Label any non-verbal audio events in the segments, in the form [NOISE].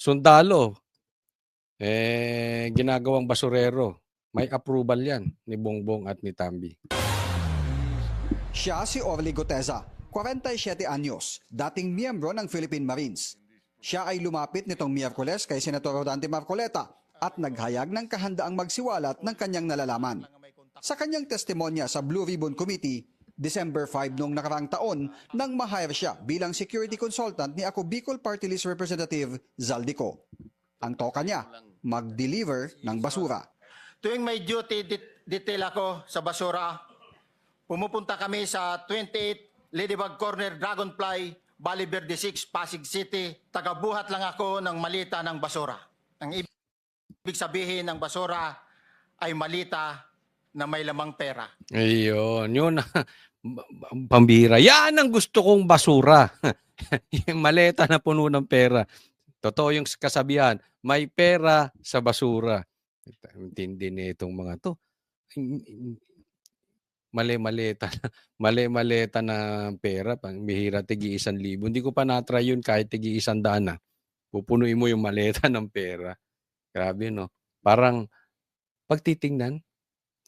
sundalo, eh, ginagawang basurero. May approval yan ni Bongbong at ni Tambi. Siya si Orly Goteza, 47 anyos, dating miyembro ng Philippine Marines. Siya ay lumapit nitong Miyerkules kay Senator Rodante Marcoleta at naghayag ng kahandaang magsiwalat ng kanyang nalalaman. Sa kanyang testimonya sa Blue Ribbon Committee, December 5 noong nakaraang taon nang ma-hire siya bilang security consultant ni ako Bicol Party List Representative Zaldico. Ang toka niya, mag-deliver ng basura. Tuwing may duty det- detail ako sa basura, pumupunta kami sa 28 Ladybug Corner Dragonfly, Bali Verde 6, Pasig City. Tagabuhat lang ako ng malita ng basura. Ang ibig sabihin ng basura ay malita na may lamang pera. Ayun, yun. Pambira. Yan ang gusto kong basura. [LAUGHS] yung maleta na puno ng pera. Totoo yung kasabihan, may pera sa basura. Intindi na itong mga to. Mali-maleta. [LAUGHS] Mali-maleta na pera. Pang bihira, tigi isang libo. Hindi ko pa na-try yun kahit tigi isang daan na. Pupunuin mo yung maleta [LAUGHS] ng pera. Grabe, no? Parang, pag titingnan,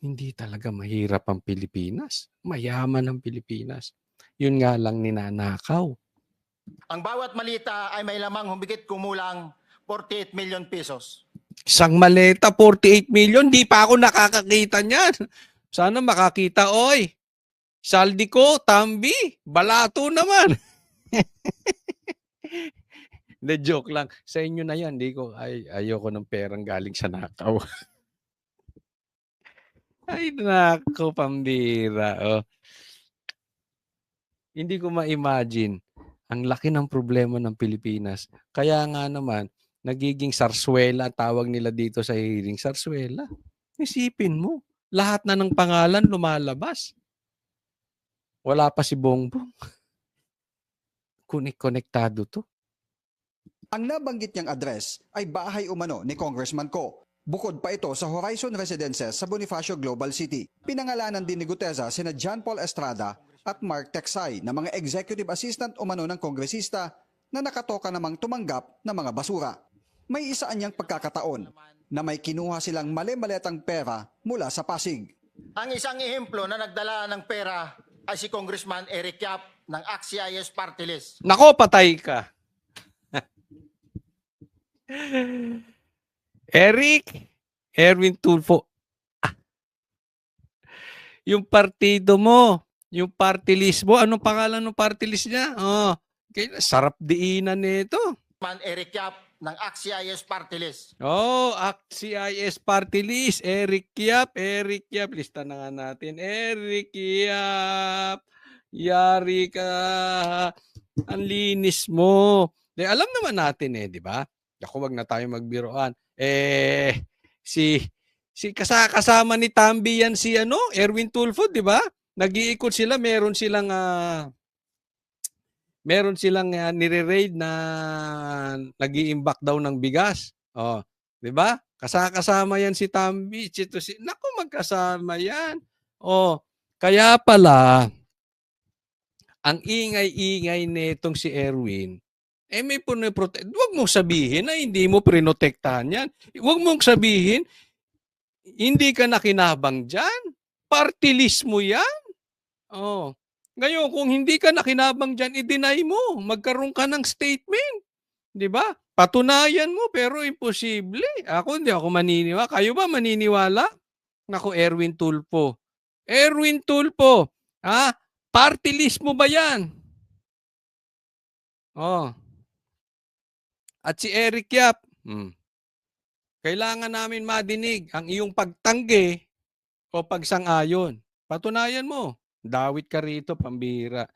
hindi talaga mahirap ang Pilipinas. Mayaman ang Pilipinas. Yun nga lang ninanakaw. Ang bawat malita ay may lamang humigit kumulang 48 million pesos. Isang maleta, 48 million. Di pa ako nakakakita niyan. Sana makakita, oy. Saldi ko, tambi, balato naman. [LAUGHS] Hindi, joke lang. Sa inyo na yan. Di ko, ay, ayoko ng perang galing sa nakaw. [LAUGHS] ay, nako, pambira. Oh. Hindi ko ma-imagine ang laki ng problema ng Pilipinas. Kaya nga naman, nagiging sarswela tawag nila dito sa hearing. Sarswela. Isipin mo, lahat na ng pangalan lumalabas. Wala pa si Bongbong. [LAUGHS] Kunik-konektado to. Ang nabanggit niyang address ay bahay umano ni Congressman Ko. Bukod pa ito sa Horizon Residences sa Bonifacio Global City. Pinangalanan din ni Guteza sina John Paul Estrada at Mark Texay na mga executive assistant umano ng kongresista na nakatoka namang tumanggap ng mga basura. May isa anyang pagkakataon na may kinuha silang mali-maletang pera mula sa Pasig. Ang isang ehemplo na nagdala ng pera ay si Congressman Eric Yap ng AXIS Party List. Nako, patay ka. [LAUGHS] Eric, Erwin Tulfo. Ah. Yung partido mo, yung party list mo, anong pangalan ng party list niya? Oh, kaya sarap diinan nito. Man Eric Yap ng AXIS Party List. Oh, CIS party list. Eric Yap, Eric Yap. Lista na nga natin. Eric Yap. Yari ka. Ang linis mo. De, alam naman natin eh, di ba? Ako, wag na tayo magbiroan. Eh, si, si kasa, kasama ni Tambi yan si ano, Erwin Tulfo, di ba? Nag-iikot sila, meron silang ah, meron silang uh, nire-raid na nag-iimbak daw ng bigas. Oh, 'di ba? Kasakasama yan si Tambi, Chito si Naku, magkasama yan. Oh, kaya pala ang ingay-ingay nitong si Erwin, eh may protect. Huwag mong sabihin na hindi mo prinotektahan yan. Huwag mong sabihin, hindi ka nakinabang dyan. Party list mo yan. Oh. Ngayon, kung hindi ka nakinabang dyan, i-deny mo. Magkaroon ka ng statement. Di ba? Patunayan mo, pero imposible. Ako hindi ako maniniwala. Kayo ba maniniwala? Nako, Erwin Tulpo. Erwin Tulpo. Ha? Party list mo ba yan? Oh. At si Eric Yap. Hmm. Kailangan namin madinig ang iyong pagtanggi o pagsang-ayon. Patunayan mo. Dawit ka rito, pambira.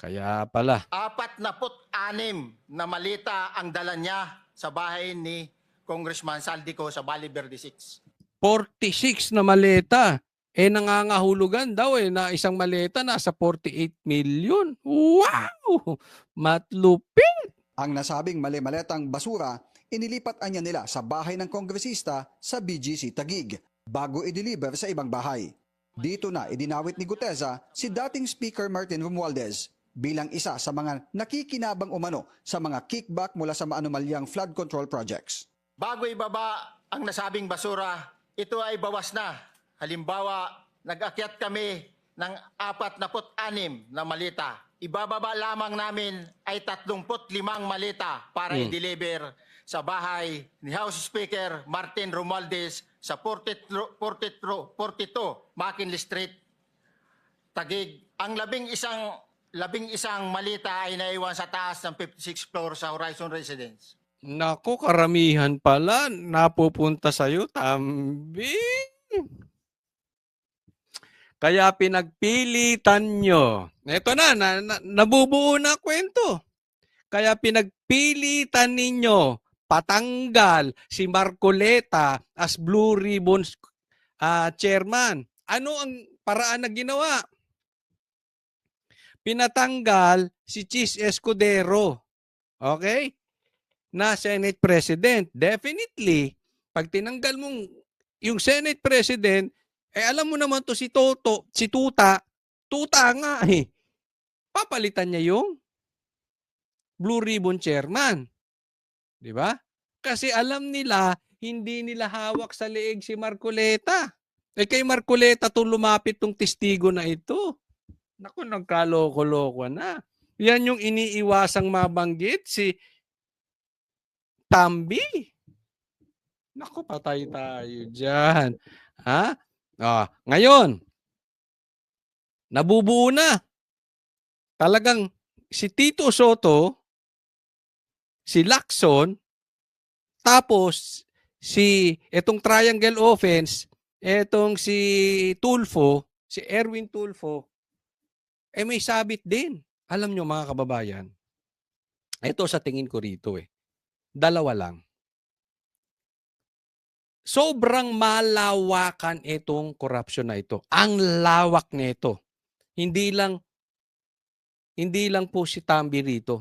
Kaya pala. Apat na put anim na malita ang dala niya sa bahay ni Congressman Saldico sa Bali Verde 6. 46 na maleta. Eh nangangahulugan daw eh na isang maleta nasa 48 million. Wow! Matlupit! Ang nasabing mali-maletang basura, inilipat anya nila sa bahay ng kongresista sa BGC Tagig bago i-deliver sa ibang bahay. Dito na idinawit ni Guteza si dating Speaker Martin Romualdez bilang isa sa mga nakikinabang umano sa mga kickback mula sa maanumalyang flood control projects. Bago ibaba ang nasabing basura, ito ay bawas na. Halimbawa, nag-akyat kami ng 46 na malita. Ibababa lamang namin ay 35 malita para Hmm. i-deliver sa bahay ni House Speaker Martin Romualdez sa 42, 42, 42 McKinley Street, Tagig. Ang labing isang labing isang malita ay naiwan sa taas ng 56 floor sa Horizon Residence. Nako, karamihan pala napupunta sa'yo, Tambi. Kaya pinagpilitan nyo. Ito na, na, na nabubuo na kwento. Kaya pinagpilitan ninyo patanggal si Marcoleta as Blue Ribbons ah, chairman. Ano ang paraan na ginawa? Pinatanggal si Chis Escudero. Okay? na Senate President. Definitely, pag tinanggal mong yung Senate President, eh alam mo naman to si Toto, si Tuta, Tuta nga eh. Papalitan niya yung Blue Ribbon Chairman. Di ba? Kasi alam nila, hindi nila hawak sa leeg si Marcoleta. Eh kay Marcoleta to lumapit tong testigo na ito. Naku, nagkaloko-loko na. Yan yung iniiwasang mabanggit si Tambi. Naku, patay tayo dyan. Ha? Ah, ngayon, nabubuo na. Talagang si Tito Soto, si Lacson, tapos si etong triangle offense, etong si Tulfo, si Erwin Tulfo, eh may sabit din. Alam nyo mga kababayan, ito sa tingin ko rito eh dalawa lang. Sobrang malawakan itong corruption na ito. Ang lawak nito. Hindi lang hindi lang po si Tambi rito.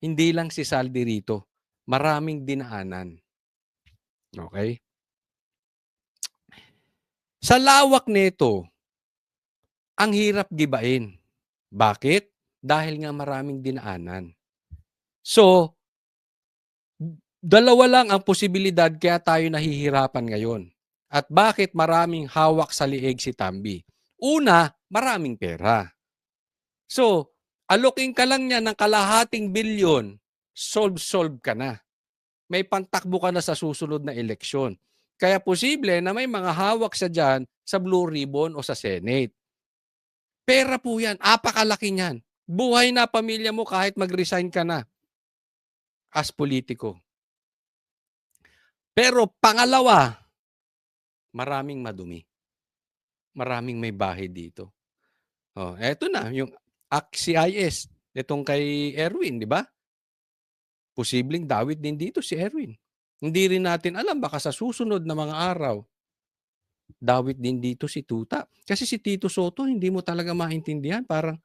Hindi lang si Saldi rito. Maraming dinaanan. Okay? Sa lawak nito, ang hirap gibain. Bakit? Dahil nga maraming dinaanan. So, dalawa lang ang posibilidad kaya tayo nahihirapan ngayon. At bakit maraming hawak sa lieg si Tambi? Una, maraming pera. So, aloking ka lang niya ng kalahating bilyon, solve-solve ka na. May pantakbo ka na sa susunod na eleksyon. Kaya posible na may mga hawak sa dyan sa Blue Ribbon o sa Senate. Pera po yan. Apakalaki niyan. Buhay na pamilya mo kahit mag-resign ka na as politiko. Pero pangalawa, maraming madumi. Maraming may bahay dito. Oh, eto na yung ACCIS nitong kay Erwin, di ba? Posibleng dawit din dito si Erwin. Hindi rin natin alam baka sa susunod na mga araw dawit din dito si Tuta. Kasi si Tito Soto hindi mo talaga maintindihan, parang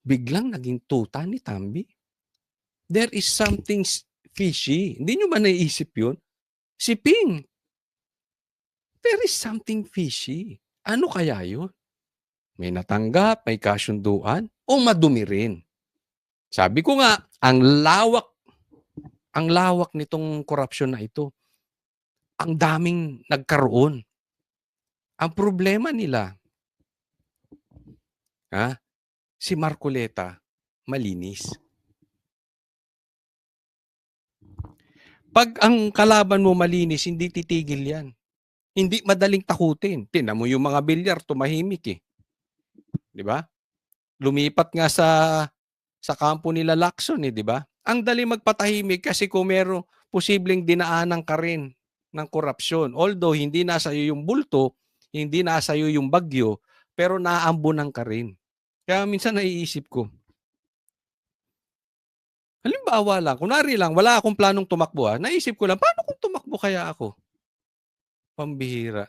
biglang naging tuta ni Tambi. There is something fishy. Hindi nyo ba naiisip yun? Si Ping. There is something fishy. Ano kaya yun? May natanggap, may kasunduan, o madumi rin. Sabi ko nga, ang lawak, ang lawak nitong korupsyon na ito. Ang daming nagkaroon. Ang problema nila, ha, si Marcoleta, malinis. Pag ang kalaban mo malinis, hindi titigil yan. Hindi madaling takutin. Tinan mo yung mga bilyar, tumahimik eh. Di ba? Lumipat nga sa sa kampo nila Lacson eh, di ba? Ang dali magpatahimik kasi kung meron posibleng dinaanan ka rin ng korupsyon. Although hindi nasa iyo yung bulto, hindi nasa iyo yung bagyo, pero naaambunan ka rin. Kaya minsan naiisip ko, halimbawa lang, kunwari lang, wala akong planong tumakbo ah, naisip ko lang, paano kung tumakbo kaya ako? Pambihira.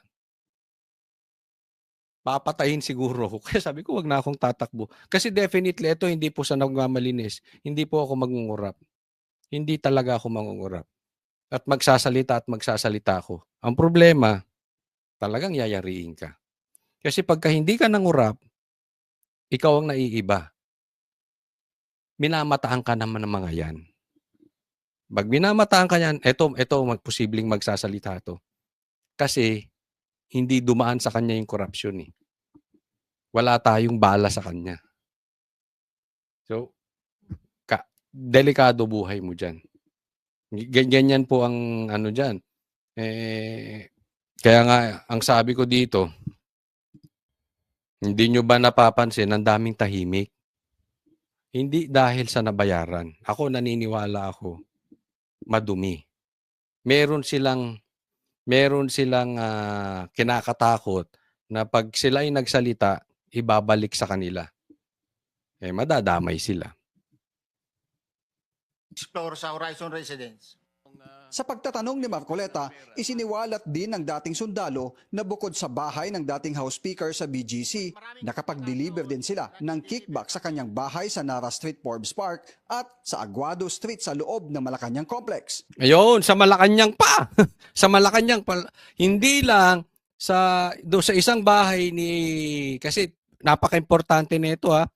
Papatayin siguro ako. [LAUGHS] Kaya sabi ko, wag na akong tatakbo. Kasi definitely, ito hindi po sa nagmamalinis. Hindi po ako mangungurap. Hindi talaga ako mangungurap. At magsasalita at magsasalita ako. Ang problema, talagang yayariin ka. Kasi pagka hindi ka nangurap, ikaw ang naiiba. Minamataan ka naman ng mga yan. Pag minamataan ka yan, eto, eto magposibleng magsasalita to. Kasi hindi dumaan sa kanya yung korupsyon eh. Wala tayong bala sa kanya. So, ka, delikado buhay mo dyan. Ganyan po ang ano dyan. Eh, kaya nga, ang sabi ko dito, hindi nyo ba napapansin, ang daming tahimik? Hindi dahil sa nabayaran. Ako naniniwala ako, madumi. Meron silang meron silang ah, kinakatakot na pag sila ay nagsalita, ibabalik sa kanila. Eh, madadamay sila. Explore sa Horizon Residence. Sa pagtatanong ni Marcoleta, isiniwalat din ng dating sundalo na bukod sa bahay ng dating House Speaker sa BGC, nakapag-deliver din sila ng kickback sa kanyang bahay sa Nara Street, Forbes Park at sa Aguado Street sa loob ng Malacanang Complex. Ayun, sa Malacanang pa. [LAUGHS] sa Malacanang pa. Hindi lang sa do sa isang bahay ni kasi napaka-importante nito ha.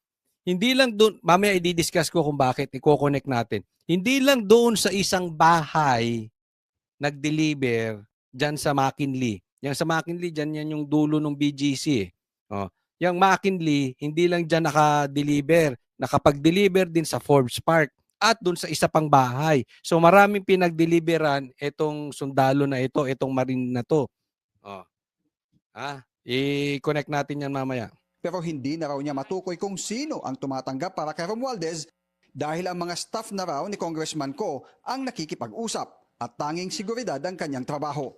Hindi lang doon, mamaya i-discuss ko kung bakit, i-connect natin. Hindi lang doon sa isang bahay nag-deliver dyan sa McKinley. Yan sa McKinley, dyan yan yung dulo ng BGC. Eh. Oh. Yung McKinley, hindi lang dyan naka-deliver. Nakapag-deliver din sa Forbes Park at doon sa isa pang bahay. So maraming pinag-deliveran itong sundalo na ito, itong marine na to. Oh. Ah, i-connect natin yan mamaya. Pero hindi na raw niya matukoy kung sino ang tumatanggap para kay Romualdez dahil ang mga staff na raw ni Congressman Ko ang nakikipag-usap at tanging seguridad ang kanyang trabaho.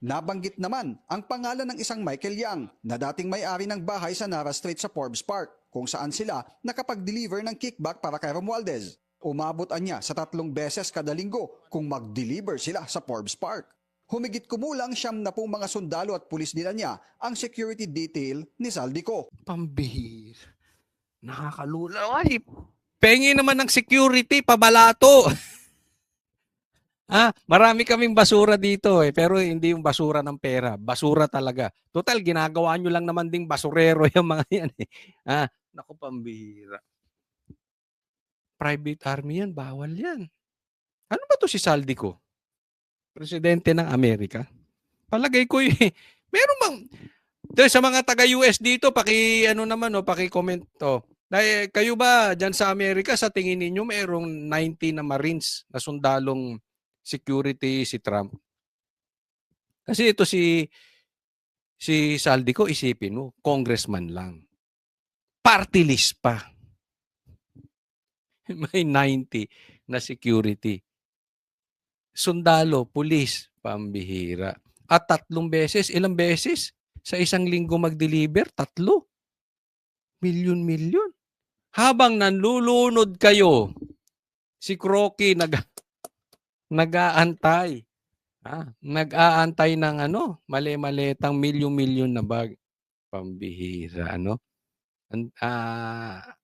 Nabanggit naman ang pangalan ng isang Michael Yang na dating may-ari ng bahay sa Nara Street sa Forbes Park kung saan sila nakapag-deliver ng kickback para kay Romualdez. Umabot niya sa tatlong beses kada linggo kung mag-deliver sila sa Forbes Park. Humigit kumulang siyam na pong mga sundalo at pulis nila niya ang security detail ni Saldico. Pambihir. Nakakalula. Pengi naman ng security, pabalato. [LAUGHS] ah, marami kaming basura dito eh, pero hindi yung basura ng pera. Basura talaga. Total, ginagawa nyo lang naman ding basurero yung mga [LAUGHS] yan eh. Ah, naku, pambihira. Private army yan, bawal yan. Ano ba to si Saldi ko? Presidente ng Amerika? Palagay ko eh, [LAUGHS] meron bang, sa mga taga-US dito, paki ano naman no, paki-comment to. Dahil kayo ba diyan sa Amerika sa tingin ninyo mayroong 90 na Marines na sundalong security si Trump? Kasi ito si si Saldico isipin mo, congressman lang. Party list pa. [LAUGHS] May 90 na security. Sundalo, pulis, pambihira. At tatlong beses, ilang beses? Sa isang linggo mag-deliver, tatlo. Milyon-milyon. Habang nanlulunod kayo, si Crocky nag nag-aantay. Ah, nag-aantay ng ano, mali-maletang milyon-milyon na bag. Pambihira, ano? An- Ah,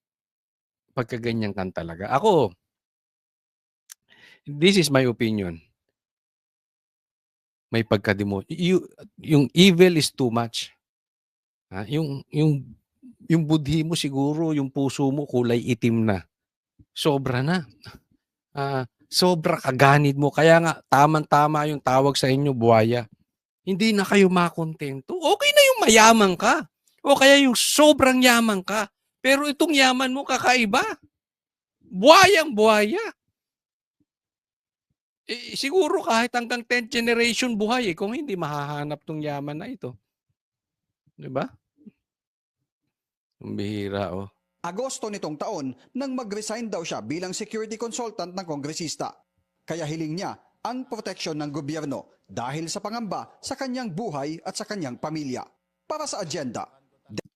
pagkaganyan kan talaga. Ako, this is my opinion. May pagkademo. You, yung evil is too much. Ah, yung yung yung budhi mo siguro, yung puso mo kulay itim na. Sobra na. Ah, sobra kaganid mo. Kaya nga tamang-tama yung tawag sa inyo buhaya. Hindi na kayo makontento. Okay na yung mayaman ka. O kaya yung sobrang yaman ka. Pero itong yaman mo kakaiba. Buhayang buhaya. Eh, siguro kahit hanggang 10th generation buhay eh, kung hindi mahahanap tong yaman na ito. 'Di ba? Ang bihira oh. Agosto nitong taon nang mag-resign daw siya bilang security consultant ng kongresista. Kaya hiling niya ang proteksyon ng gobyerno dahil sa pangamba sa kanyang buhay at sa kanyang pamilya. Para sa agenda,